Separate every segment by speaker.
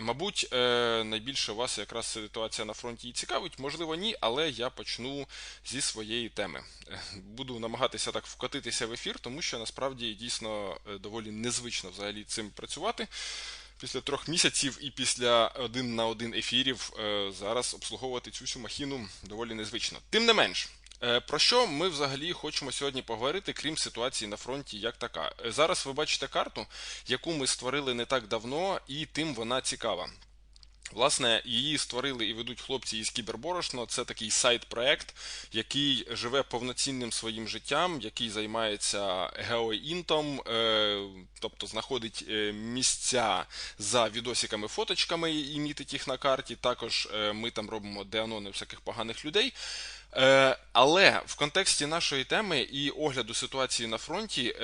Speaker 1: Мабуть, е, найбільше вас якраз ситуація на фронті і цікавить, можливо, ні, але я почну зі своєї теми. Е, буду намагатися так вкотитися в ефір, тому що насправді дійсно е, доволі незвично взагалі цим працювати. Після трьох місяців і після один на один ефірів зараз обслуговувати цю всю махіну доволі незвично. Тим не менш. Е, про що ми взагалі хочемо сьогодні поговорити, крім ситуації на фронті, як така? Е, зараз ви бачите карту, яку ми створили не так давно, і тим вона цікава. Власне, її створили і ведуть хлопці із Кіберборошно. Це такий сайт-проект, який живе повноцінним своїм життям, який займається геоінтом, е, тобто знаходить місця за відосиками, фоточками і мітить їх на карті. Також ми там робимо деанони всяких поганих людей. Е, але в контексті нашої теми і огляду ситуації на фронті.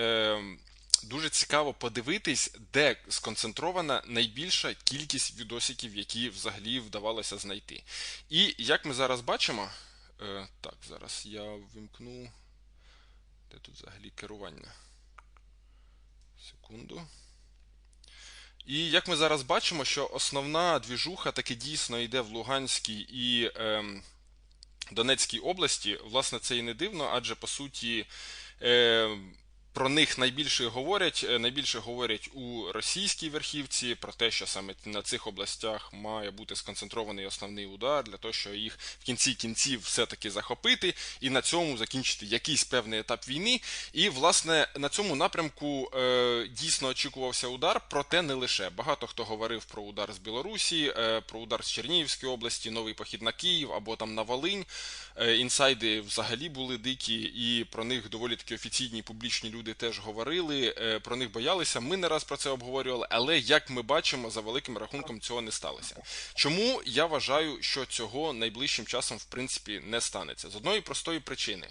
Speaker 1: Дуже цікаво подивитись, де сконцентрована найбільша кількість відосиків, які взагалі вдавалося знайти. І як ми зараз бачимо, е, так, зараз я вимкну. Де тут взагалі керування? Секунду. І як ми зараз бачимо, що основна двіжуха таки дійсно йде в Луганській і. Е, Донецькій області, власне, це і не дивно, адже по суті. Е, про них найбільше говорять, е, найбільше говорять у російській верхівці про те, що саме на цих областях має бути сконцентрований основний удар для того, щоб їх в кінці кінців все-таки захопити і на цьому закінчити якийсь певний етап війни. І власне на цьому напрямку е, дійсно очікувався удар, проте не лише багато хто говорив про удар з Білорусі, е, про удар з Чернігівської області, новий похід на Київ або там на Волинь. Е, інсайди взагалі були дикі, і про них доволі таки офіційні публічні люди люди теж говорили, е, про них боялися. Ми не раз про це обговорювали, але як ми бачимо, за великим рахунком цього не сталося. Чому я вважаю, що цього найближчим часом в принципі не станеться? З одної простої причини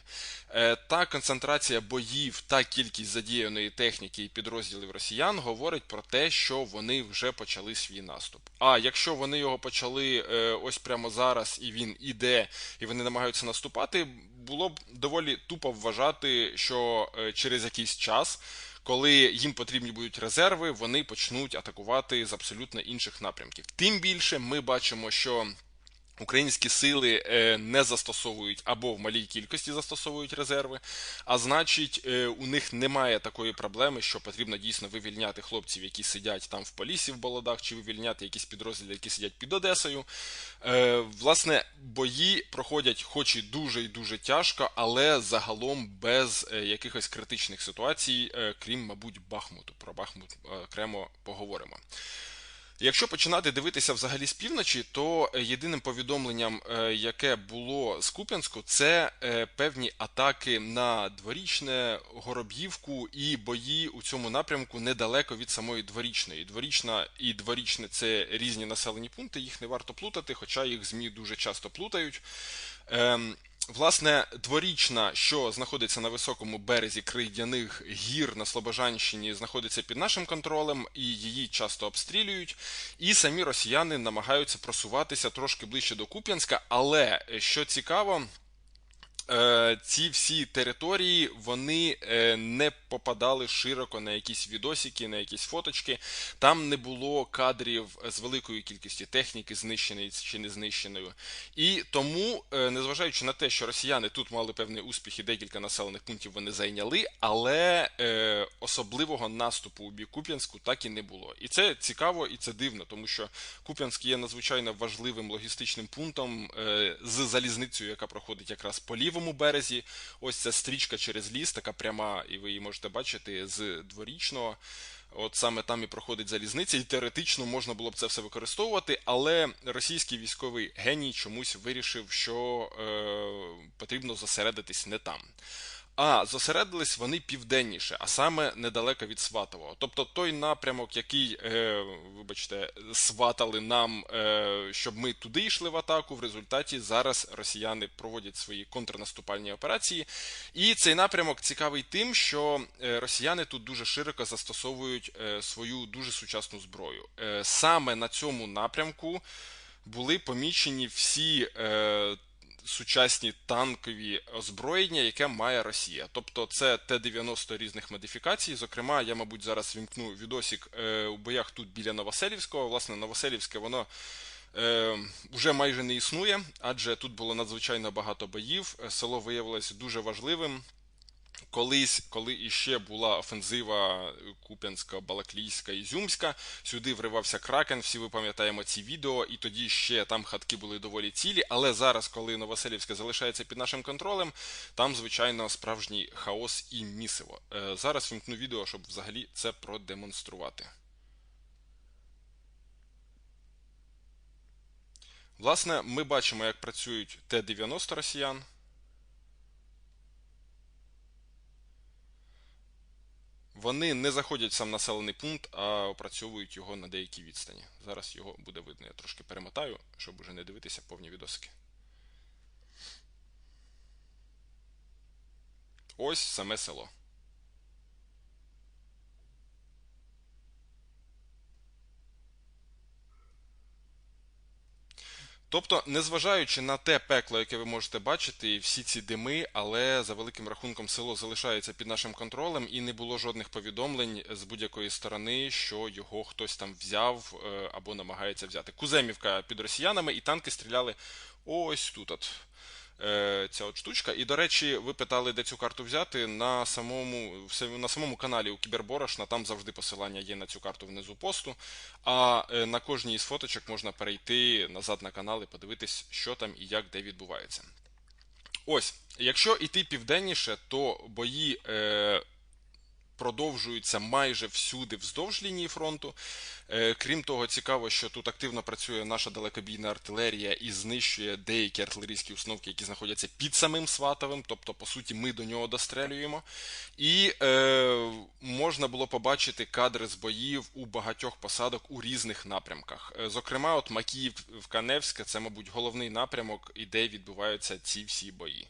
Speaker 1: е, та концентрація боїв, та кількість задіяної техніки і підрозділів росіян говорить про те, що вони вже почали свій наступ. А якщо вони його почали е, ось прямо зараз, і він іде, і вони намагаються наступати було б доволі тупо вважати, що через якийсь час, коли їм потрібні будуть резерви, вони почнуть атакувати з абсолютно інших напрямків. Тим більше ми бачимо, що Українські сили е, не застосовують або в малій кількості застосовують резерви, а значить, е, у них немає такої проблеми, що потрібно дійсно вивільняти хлопців, які сидять там в полісі в болодах, чи вивільняти якісь підрозділи, які сидять під Одесою. Е, власне, бої проходять, хоч і дуже і дуже тяжко, але загалом без якихось критичних ситуацій, крім, мабуть, Бахмуту. Про Бахмут окремо поговоримо. Якщо починати дивитися взагалі з півночі, то е, єдиним повідомленням, е, яке було з Куп'янську, це е, певні атаки на дворічне, Гороб'ївку і бої у цьому напрямку недалеко від самої дворічної. Дворічна і дворічне це різні населені пункти, їх не варто плутати, хоча їх ЗМІ дуже часто плутають. Власне, дворічна, що знаходиться на високому березі крийдяних гір на Слобожанщині, знаходиться під нашим контролем, і її часто обстрілюють. І самі росіяни намагаються просуватися трошки ближче до Куп'янська. Але що цікаво, Е, ці всі території вони е, не попадали широко на якісь відосики, на якісь фоточки. Там не було кадрів з великою кількістю техніки, знищеної чи не знищеною. І тому, е, незважаючи на те, що росіяни тут мали певний успіх і декілька населених пунктів вони зайняли, але особливого наступу у бік Куп'янську так і не було. І це цікаво і це дивно, тому що Куп'янськ є надзвичайно важливим логістичним пунктом з залізницею, яка проходить якраз по лівому березі. Ось ця стрічка через ліс, така пряма, і ви її можете бачити з дворічного. От саме там і проходить залізниця, і теоретично можна було б це все використовувати, але російський військовий геній чомусь вирішив, що е, потрібно зосередитись не там. А зосередились вони південніше, а саме недалеко від Сватового. Тобто той напрямок, який, е, вибачте, сватали нам, е, щоб ми туди йшли в атаку. В результаті зараз росіяни проводять свої контрнаступальні операції. І цей напрямок цікавий тим, що е, росіяни тут дуже широко застосовують е, свою дуже сучасну зброю. Е, саме на цьому напрямку були помічені всі. Е, сучасні танкові озброєння, яке має Росія. Тобто це Т-90 різних модифікацій. Зокрема, я, мабуть, зараз вімкну відосік е, у боях тут біля Новоселівського. Власне, Новоселівське воно. Е, вже майже не існує, адже тут було надзвичайно багато боїв. Село виявилося дуже важливим. Колись, коли іще була офензива Куп'янська, Балаклійська Ізюмська, сюди вривався Кракен. Всі ви пам'ятаємо ці відео, і тоді ще там хатки були доволі цілі. Але зараз, коли Новоселівське залишається під нашим контролем, там, звичайно, справжній хаос і місиво. Е, зараз вімкну відео, щоб взагалі це продемонструвати. Власне, ми бачимо, як працюють Т-90 росіян. Вони не заходять в сам населений пункт, а опрацьовують його на деякій відстані. Зараз його буде видно. Я трошки перемотаю, щоб уже не дивитися повні відосики. Ось саме село. Тобто, незважаючи на те пекло, яке ви можете бачити, і всі ці дими, але за великим рахунком село залишається під нашим контролем, і не було жодних повідомлень з будь-якої сторони, що його хтось там взяв е, або намагається взяти. Куземівка під росіянами, і танки стріляли ось тут. от. Е, ця от штучка. І, до речі, ви питали, де цю карту взяти. На самому на самому каналі у Кіберборошна, там завжди посилання є на цю карту внизу посту. А е, на кожній із фоточок можна перейти назад на канал і подивитись, що там і як де відбувається. Ось, якщо йти південніше, то бої е, продовжуються майже всюди вздовж лінії фронту. Е, крім того, цікаво, що тут активно працює наша далекобійна артилерія і знищує деякі артилерійські установки, які знаходяться під самим Сватовим, тобто, по суті, ми до нього дострелюємо. І е, можна було побачити кадри з боїв у багатьох посадок у різних напрямках. Е, зокрема, от Макіїв в Каневське це, мабуть, головний напрямок, і де відбуваються ці всі бої.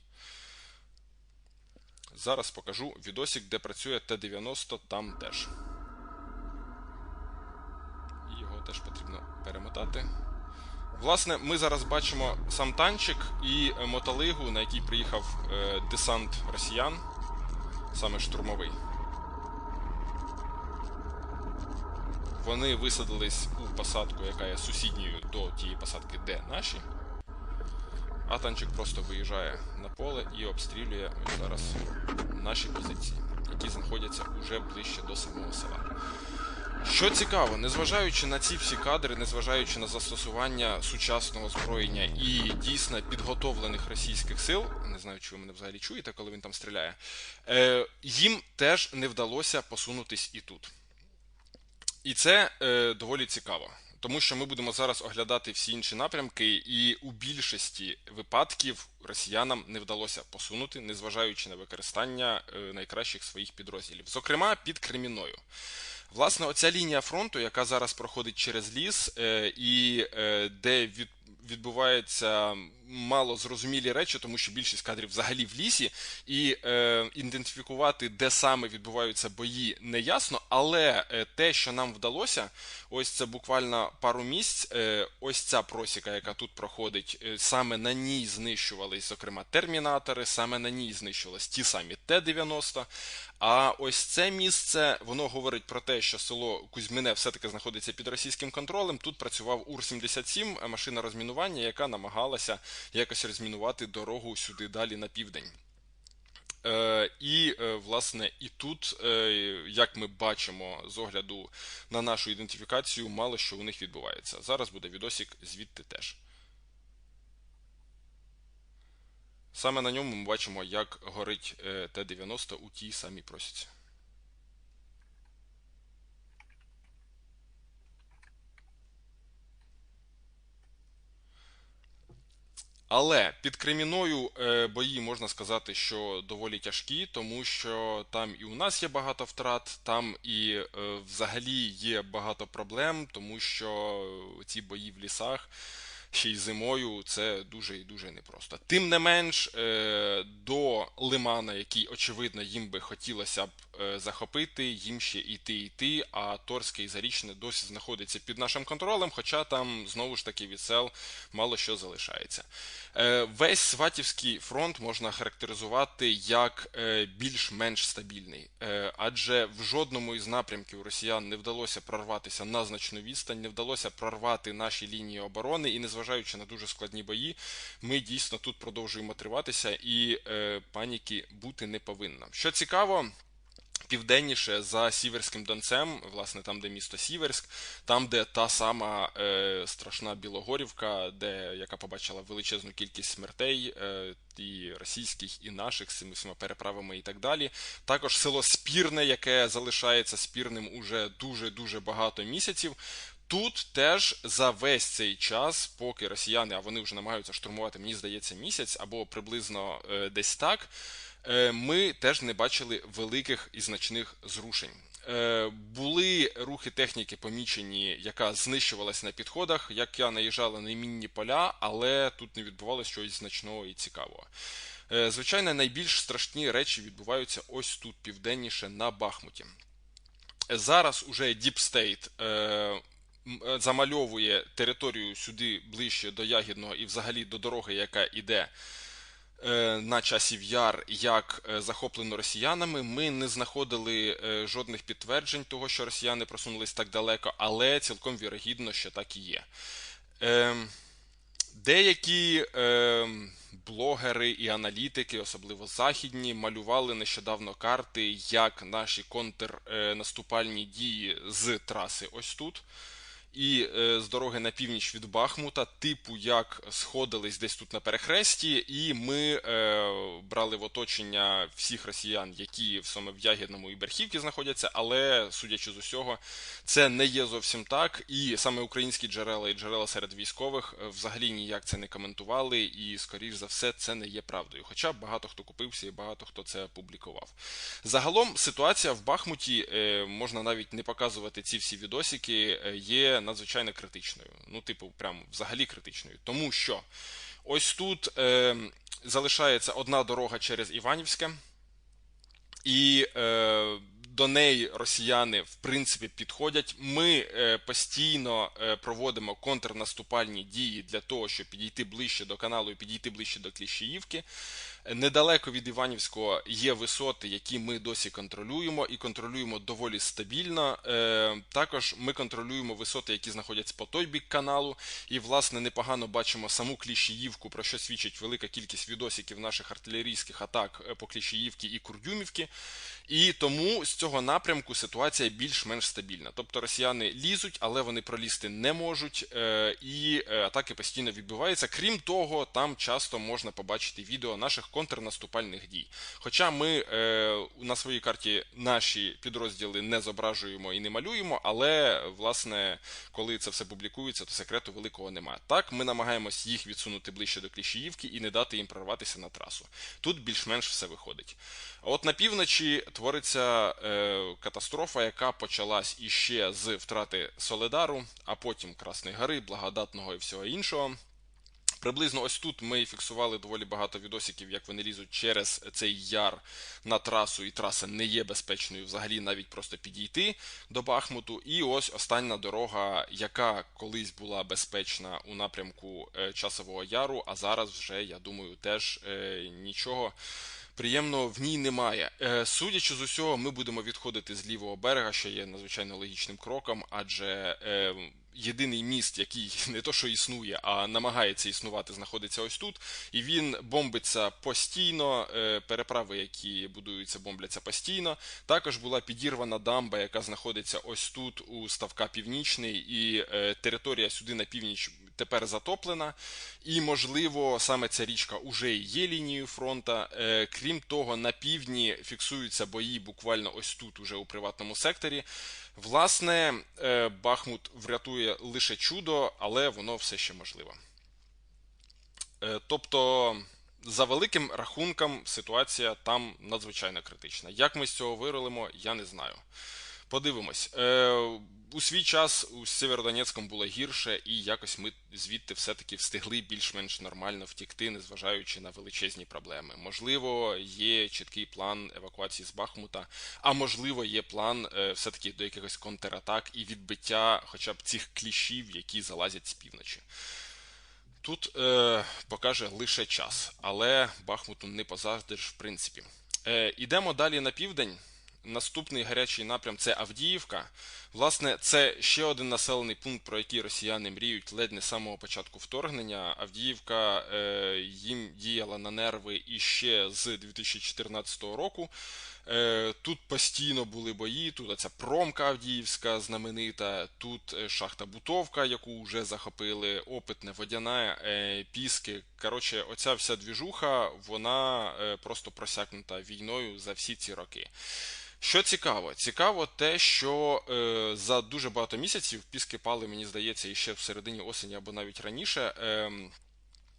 Speaker 1: Зараз покажу відосик, де працює Т-90 там теж. Його теж потрібно перемотати. Власне, ми зараз бачимо сам танчик і мотолигу, на який приїхав е, десант росіян, саме штурмовий. Вони висадились у посадку, яка є сусідньою до тієї посадки, де наші. А танчик просто виїжджає на поле і обстрілює ось зараз наші позиції, які знаходяться уже ближче до самого села. Що цікаво, незважаючи на ці всі кадри, незважаючи на застосування сучасного зброєння і дійсно підготовлених російських сил, не знаю, чи ви мене взагалі чуєте, коли він там стріляє, е, їм теж не вдалося посунутись і тут. І це е, доволі цікаво тому що ми будемо зараз оглядати всі інші напрямки, і у більшості випадків росіянам не вдалося посунути, незважаючи на використання е, найкращих своїх підрозділів, зокрема під Креміною. Власне, оця лінія фронту, яка зараз проходить через ліс, е, і е, де від відбуваються мало зрозумілі речі, тому що більшість кадрів взагалі в лісі, і е, ідентифікувати, де саме відбуваються бої, не ясно. Але е, те, що нам вдалося, ось це буквально пару місць. Е, ось ця просіка, яка тут проходить, е, саме на ній знищувались, зокрема, термінатори, саме на ній знищувались ті самі Т-90. А ось це місце воно говорить про те, що село Кузьмине все-таки знаходиться під російським контролем. Тут працював Ур-77, машина розмінування, яка намагалася якось розмінувати дорогу сюди далі на південь. Е, І, е, власне, і тут, е, як ми бачимо з огляду на нашу ідентифікацію, мало що у них відбувається. Зараз буде відосик звідти теж. Саме на ньому ми бачимо, як горить е, Т-90 у тій самій просіці. Але під Креміною е, бої можна сказати, що доволі тяжкі, тому що там і у нас є багато втрат, там і е, взагалі є багато проблем, тому що ці бої в лісах ще й зимою, це дуже і дуже непросто. Тим не менш, е, до Лимана, який, очевидно, їм би хотілося б е, захопити, їм ще йти йти, а Торське і Зарічне досі знаходиться під нашим контролем, хоча там знову ж таки від сел мало що залишається. Е, весь Сватівський фронт можна характеризувати як більш-менш стабільний, адже в жодному із напрямків росіян не вдалося прорватися на значну відстань, не вдалося прорвати наші лінії оборони, і незважаючи на дуже складні бої, ми дійсно тут продовжуємо триватися, і е, паніки бути не повинна. Що цікаво. Південніше за Сіверським Донцем, власне, там, де місто Сіверськ, там, де та сама е, страшна Білогорівка, де яка побачила величезну кількість смертей, е, і російських, і наших з цими всіма переправами і так далі. Також село Спірне, яке залишається спірним уже дуже дуже багато місяців. Тут теж за весь цей час, поки росіяни, а вони вже намагаються штурмувати, мені здається, місяць або приблизно е, десь так, е, ми теж не бачили великих і значних зрушень. Е, були рухи техніки помічені, яка знищувалась на підходах, як я наїжджала на мінні поля, але тут не відбувалося щось значного і цікавого. Звичайно, найбільш страшні речі відбуваються ось тут, південніше, на Бахмуті. Зараз уже Е, замальовує територію сюди ближче до Ягідного і взагалі до дороги, яка йде е, на часів яр, як е, захоплено росіянами. Ми не знаходили жодних підтверджень того, що росіяни просунулись так далеко, але цілком вірогідно, що так і є. Деякі е, блогери і аналітики, особливо західні, малювали нещодавно карти, як наші контрнаступальні дії з траси ось тут і е, з дороги на північ від Бахмута, типу як сходились десь тут на перехресті, і ми е, брали в оточення всіх росіян, які саме в Ягідному і Берхівці знаходяться, але судячи з усього, це не є зовсім так. І саме українські джерела і джерела серед військових е, взагалі ніяк це не коментували, і, скоріш за все, це не є правдою. Хоча багато хто купився і багато хто це публікував. Загалом ситуація в Бахмуті можна навіть не показувати ці всі відосики. Е, надзвичайно критичною. Ну, типу, прям взагалі критичною. Тому що ось тут е, залишається одна дорога через Іванівське, і е, до неї росіяни в принципі підходять. Ми е, постійно е, проводимо контрнаступальні дії для того, щоб підійти ближче до каналу і підійти ближче до Кліщіївки. Недалеко від Іванівського є висоти, які ми досі контролюємо, і контролюємо доволі стабільно. Е, також ми контролюємо висоти, які знаходяться по той бік каналу, і, власне, непогано бачимо саму Кліщіївку, про що свідчить велика кількість відосиків наших артилерійських атак е, по Кліщіївці і Курдюмівці. І тому з цього напрямку ситуація більш-менш стабільна. Тобто росіяни лізуть, але вони пролізти не можуть, е, і атаки постійно відбуваються. Крім того, там часто можна побачити відео наших контрнаступальних дій. Хоча ми е, на своїй карті наші підрозділи не зображуємо і не малюємо, але власне, коли це все публікується, то секрету великого немає. Так, ми намагаємось їх відсунути ближче до Кліщіївки і не дати їм прорватися на трасу. Тут більш-менш все виходить. От на півночі твориться е, катастрофа, яка почалась іще з втрати Соледару, а потім Красної Гори, Благодатного і всього іншого. Приблизно ось тут ми фіксували доволі багато відосиків, як вони лізуть через цей яр на трасу, і траса не є безпечною взагалі навіть просто підійти до Бахмуту. І ось остання дорога, яка колись була безпечна у напрямку е, Часового Яру, а зараз вже, я думаю, теж е, нічого. Приємного в ній немає. Е, судячи з усього, ми будемо відходити з лівого берега, що є надзвичайно логічним кроком, адже єдиний міст, який не то, що існує, а намагається існувати, знаходиться ось тут. І він бомбиться постійно. Е, переправи, які будуються, бомбляться постійно. Також була підірвана дамба, яка знаходиться ось тут, у Ставка Північний, і е, територія сюди на північ тепер затоплена. І, можливо, саме ця річка уже є лінією фронта. Е, крім того, на півдні фіксуються бої буквально ось тут, уже у приватному секторі. Власне, е, Бахмут врятує лише чудо, але воно все ще можливо. Е, тобто, за великим рахунком, ситуація там надзвичайно критична. Як ми з цього виролимо, я не знаю. Подивимось. Е, у свій час у Сєвєродонецьком було гірше, і якось ми звідти все-таки встигли більш-менш нормально втікти, незважаючи на величезні проблеми. Можливо, є чіткий план евакуації з Бахмута, а можливо, є план е, все-таки до якихось контратак і відбиття хоча б цих кліщів, які залазять з півночі. Тут е, покаже лише час, але Бахмуту не позаздиш, в принципі. Е, Ідемо далі на південь. Наступний гарячий напрям це Авдіївка. Власне, це ще один населений пункт, про який росіяни мріють ледь не самого початку вторгнення. Авдіївка е, їм діяла на нерви іще з 2014 року. Е, тут постійно були бої. Тут оця промка Авдіївська знаменита, тут е, шахта Бутовка, яку вже захопили, опитне водяна, е, піски. Коротше, оця вся двіжуха, вона просто просякнута війною за всі ці роки. Що цікаво, цікаво те, що е, за дуже багато місяців піски пали, мені здається, іще в середині осені або навіть раніше. Е,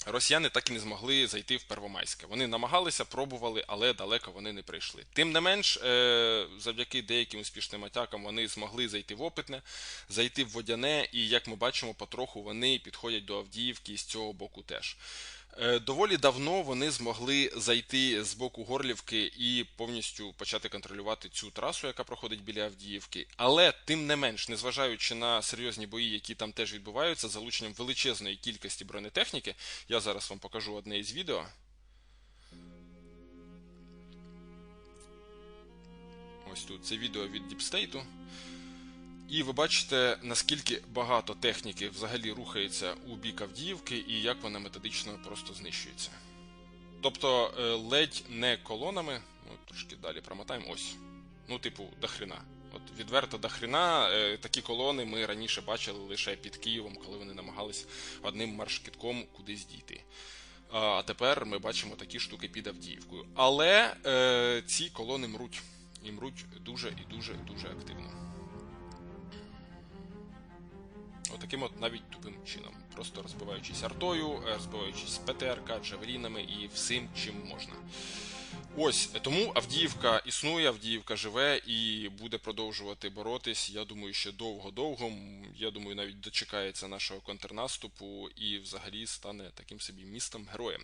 Speaker 1: Росіяни так і не змогли зайти в Первомайське. Вони намагалися, пробували, але далеко вони не прийшли. Тим не менш, е, завдяки деяким успішним атакам вони змогли зайти в Опитне, зайти в Водяне, і як ми бачимо, потроху вони підходять до Авдіївки з цього боку теж. Е, доволі давно вони змогли зайти з боку Горлівки і повністю почати контролювати цю трасу, яка проходить біля Авдіївки. Але тим не менш, незважаючи на серйозні бої, які там теж відбуваються, залученням величезної кількості бронетехніки, я зараз вам покажу одне із відео. Ось тут це відео від Діпстейту. І ви бачите, наскільки багато техніки взагалі рухається у бік Авдіївки і як вона методично просто знищується. Тобто е, ледь не колонами, ну трошки далі промотаємо, ось. Ну, типу, дохрена. От відверто дохрена, е, такі колони ми раніше бачили лише під Києвом, коли вони намагались одним маршкітком кудись дійти. А тепер ми бачимо такі штуки під Авдіївкою. Але е, ці колони мруть. І мруть дуже і дуже дуже активно. Отаким от навіть тупим чином. Просто розбиваючись артою, розбиваючись ПТРК, джавелінами і всім, чим можна. Ось тому Авдіївка існує, Авдіївка живе і буде продовжувати боротись. Я думаю, ще довго-довго. Я думаю, навіть дочекається нашого контрнаступу і взагалі стане таким собі містом героєм.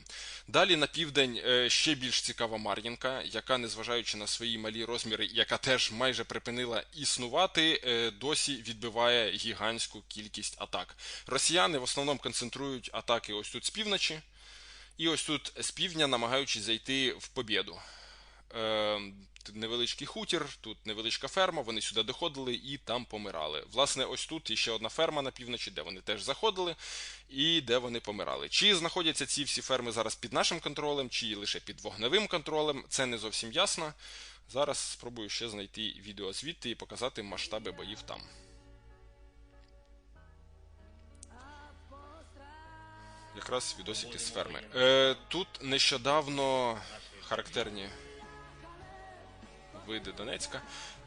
Speaker 1: Далі на південь е, ще більш цікава Мар'їнка, яка, незважаючи на свої малі розміри, яка теж майже припинила існувати, е, досі відбиває гігантську кількість атак. Росіяни в основному концентрують атаки ось тут з півночі. І ось тут з півдня, намагаючись зайти в побєду. Е, невеличкий хутір, тут невеличка ферма, вони сюди доходили і там помирали. Власне, ось тут ще одна ферма на півночі, де вони теж заходили, і де вони помирали. Чи знаходяться ці всі ферми зараз під нашим контролем, чи лише під вогневим контролем, це не зовсім ясно. Зараз спробую ще знайти відео звідти і показати масштаби боїв там. Якраз відосики з ферми. Е, Тут нещодавно характерні види Донецька.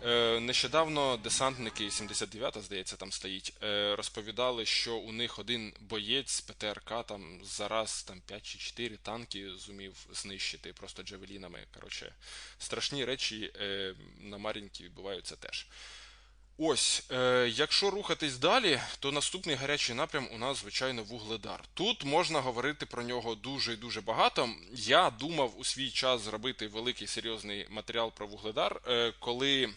Speaker 1: Е, Нещодавно десантники 79-та, здається, там стоїть, е, розповідали, що у них один боєць ПТРК там зараз там 5 чи 4 танки зумів знищити просто джавелінами. Коротше, страшні речі е, на Мар'їнці відбуваються теж. Ось, е, якщо рухатись далі, то наступний гарячий напрям у нас, звичайно, вугледар. Тут можна говорити про нього дуже і дуже багато. Я думав у свій час зробити великий серйозний матеріал про вугледар, е, коли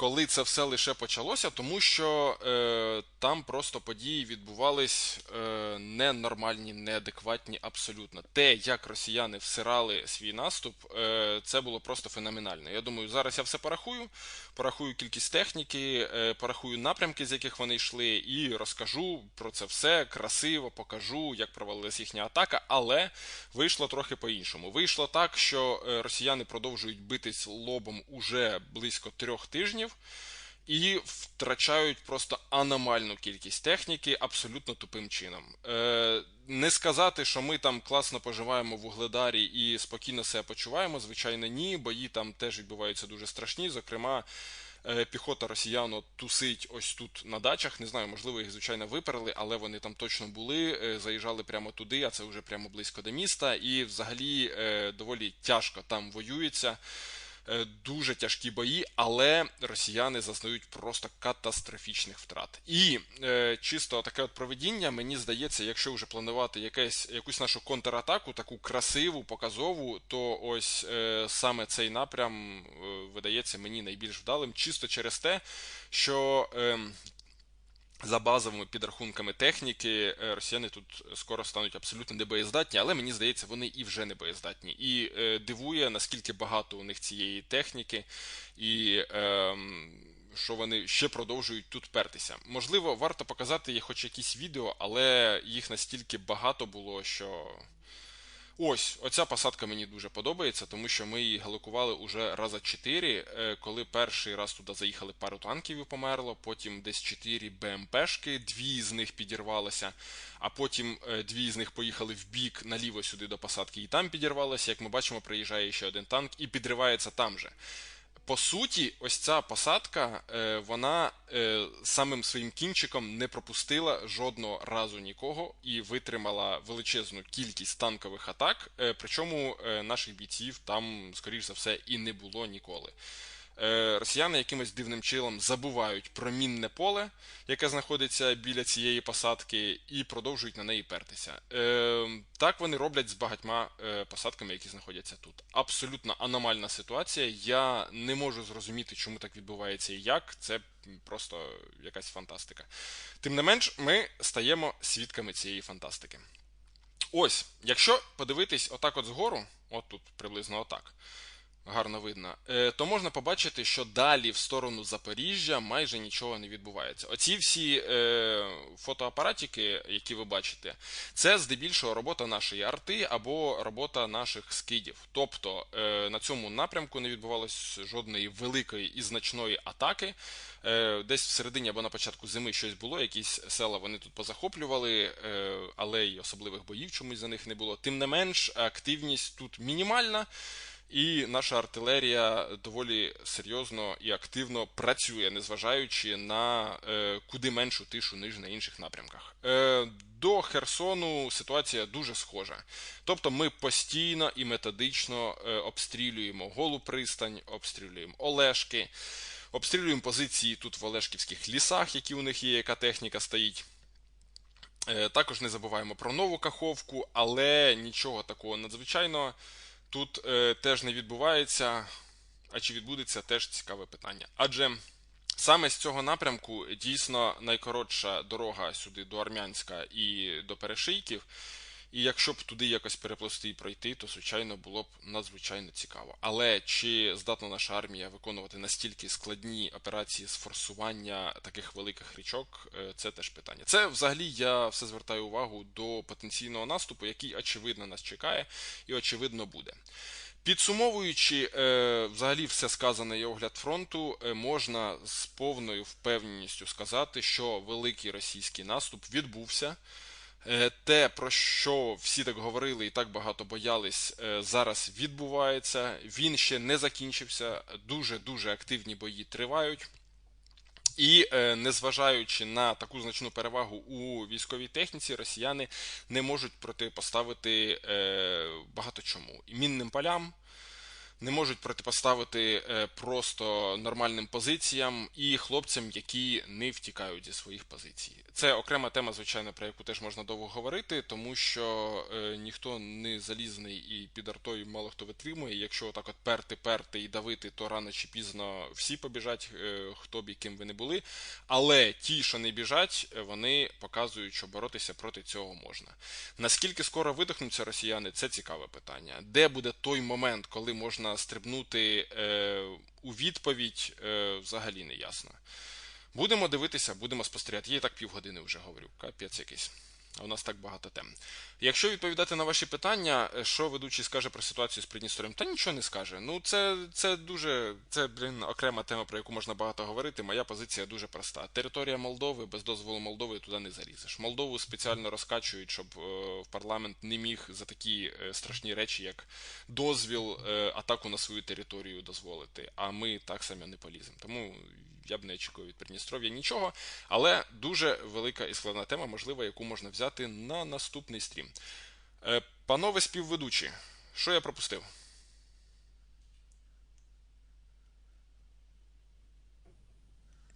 Speaker 1: коли це все лише почалося, тому що е, там просто події відбувались е, ненормальні, неадекватні абсолютно. Те, як росіяни всирали свій наступ, е, це було просто феноменально. Я думаю, зараз я все порахую, порахую кількість техніки, е, порахую напрямки, з яких вони йшли, і розкажу про це все красиво, покажу, як провалилась їхня атака. Але вийшло трохи по-іншому. Вийшло так, що е, росіяни продовжують битись лобом уже близько трьох тижнів і втрачають просто аномальну кількість техніки абсолютно тупим чином. Е, Не сказати, що ми там класно поживаємо в Угледарі і спокійно себе почуваємо, звичайно, ні. Бої там теж відбуваються дуже страшні. Зокрема, е, піхота росіян тусить ось тут на дачах. Не знаю, можливо, їх звичайно виперли, але вони там точно були. Е, заїжджали прямо туди, а це вже прямо близько до міста. І взагалі е, доволі тяжко там воюється. Е, дуже тяжкі бої, але росіяни зазнають просто катастрофічних втрат. І е, чисто таке от проведіння, мені здається, якщо вже планувати якесь, якусь нашу контратаку, таку красиву, показову, то ось е, саме цей напрям видається мені найбільш вдалим, чисто через те, що. За базовими підрахунками техніки, е, росіяни тут скоро стануть абсолютно небоєздатні, але мені здається, вони і вже небоєздатні. І е, дивує, наскільки багато у них цієї техніки, і е, що вони ще продовжують тут пертися. Можливо, варто показати хоч якісь відео, але їх настільки багато було, що. Ось, оця посадка мені дуже подобається, тому що ми її галокували уже раза 4, е, коли перший раз туди заїхали пару танків і померло, потім десь 4 БМПшки, дві з них підірвалися, а потім е, дві з них поїхали в бік наліво сюди до посадки і там підірвалося. Як ми бачимо, приїжджає ще один танк і підривається там же по суті, ось ця посадка, е, вона е, самим своїм кінчиком не пропустила жодного разу нікого і витримала величезну кількість танкових атак. Е, причому наших бійців там, скоріш за все, і не було ніколи. Е, росіяни якимось дивним чином забувають про мінне поле, яке знаходиться біля цієї посадки, і продовжують на неї пертися. Е, так вони роблять з багатьма е, посадками, які знаходяться тут. Абсолютно аномальна ситуація. Я не можу зрозуміти, чому так відбувається і як. Це просто якась фантастика. Тим не менш, ми стаємо свідками цієї фантастики. Ось, якщо подивитись отак от згору, от тут приблизно отак гарно видно, е, то можна побачити, що далі в сторону Запоріжжя майже нічого не відбувається. Оці всі е, фотоапаратики, які ви бачите, це здебільшого робота нашої арти або робота наших скидів. Тобто е, на цьому напрямку не відбувалося жодної великої і значної атаки. Десь всередині або на початку зими щось було, якісь села вони тут позахоплювали, але й особливих боїв чомусь за них не було. Тим не менш, активність тут мінімальна. І наша артилерія доволі серйозно і активно працює, незважаючи на е, куди меншу тишу ніж на інших напрямках. Е, До Херсону ситуація дуже схожа. Тобто ми постійно і методично е, обстрілюємо голу пристань, обстрілюємо Олешки, обстрілюємо позиції тут в Олешківських лісах, які у них є, яка техніка стоїть. Е, Також не забуваємо про нову каховку, але нічого такого надзвичайного тут е, теж не відбувається, а чи відбудеться теж цікаве питання. Адже саме з цього напрямку дійсно найкоротша дорога сюди до Армянська і до Перешийків. І якщо б туди якось переплести і пройти, то звичайно було б надзвичайно цікаво. Але чи здатна наша армія виконувати настільки складні операції з форсування таких великих річок, е, це теж питання. Це взагалі я все звертаю увагу до потенційного наступу, який очевидно нас чекає і очевидно буде. Підсумовуючи е, взагалі все сказане і огляд фронту, е, можна з повною впевненістю сказати, що великий російський наступ відбувся. Е, те, про що всі так говорили і так багато боялись, е, зараз відбувається. Він ще не закінчився. Дуже дуже активні бої тривають. І е, незважаючи на таку значну перевагу у військовій техніці, росіяни не можуть протипоставити багато чому мінним полям не можуть протипоставити е, просто нормальним позиціям і хлопцям, які не втікають зі своїх позицій. Це окрема тема, звичайно, про яку теж можна довго говорити, тому що е, ніхто не залізний і під артою мало хто витримує. Якщо так от перти, перти і давити, то рано чи пізно всі побіжать, е, хто б і ким ви не були. Але ті, що не біжать, вони показують, що боротися проти цього можна. Наскільки скоро видихнуться росіяни, це цікаве питання. Де буде той момент, коли можна можна стрибнути е, у відповідь, е, взагалі не ясно. Будемо дивитися, будемо спостерігати. Я так півгодини вже говорю. Капець якийсь. А у нас так багато тем. Якщо відповідати на ваші питання, е, що ведучий скаже про ситуацію з Придністров'ям, та нічого не скаже. Ну, це це дуже це, блін, окрема тема, про яку можна багато говорити. Моя позиція дуже проста. Територія Молдови без дозволу Молдови туди не зарізеш. Молдову спеціально розкачують, щоб е, в парламент не міг за такі е, страшні речі, як дозвіл, атаку на свою територію дозволити. А ми так само не поліземо. Тому я б не очікував від Придністров'я нічого, але дуже велика і складна тема, можливо, яку можна взяти на наступний стрім. Е, панове співведучі, що я пропустив?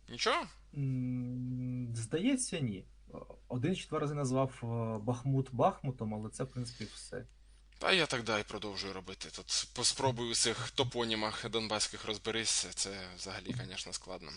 Speaker 1: Нічого?
Speaker 2: Здається, ні. Один чи два рази назвав е, Бахмут Бахмутом, але це, в принципі, все.
Speaker 1: Та я так далі продовжую робити. Тут поспробую у цих топонімах донбаських розберися. Це взагалі, звісно, складно.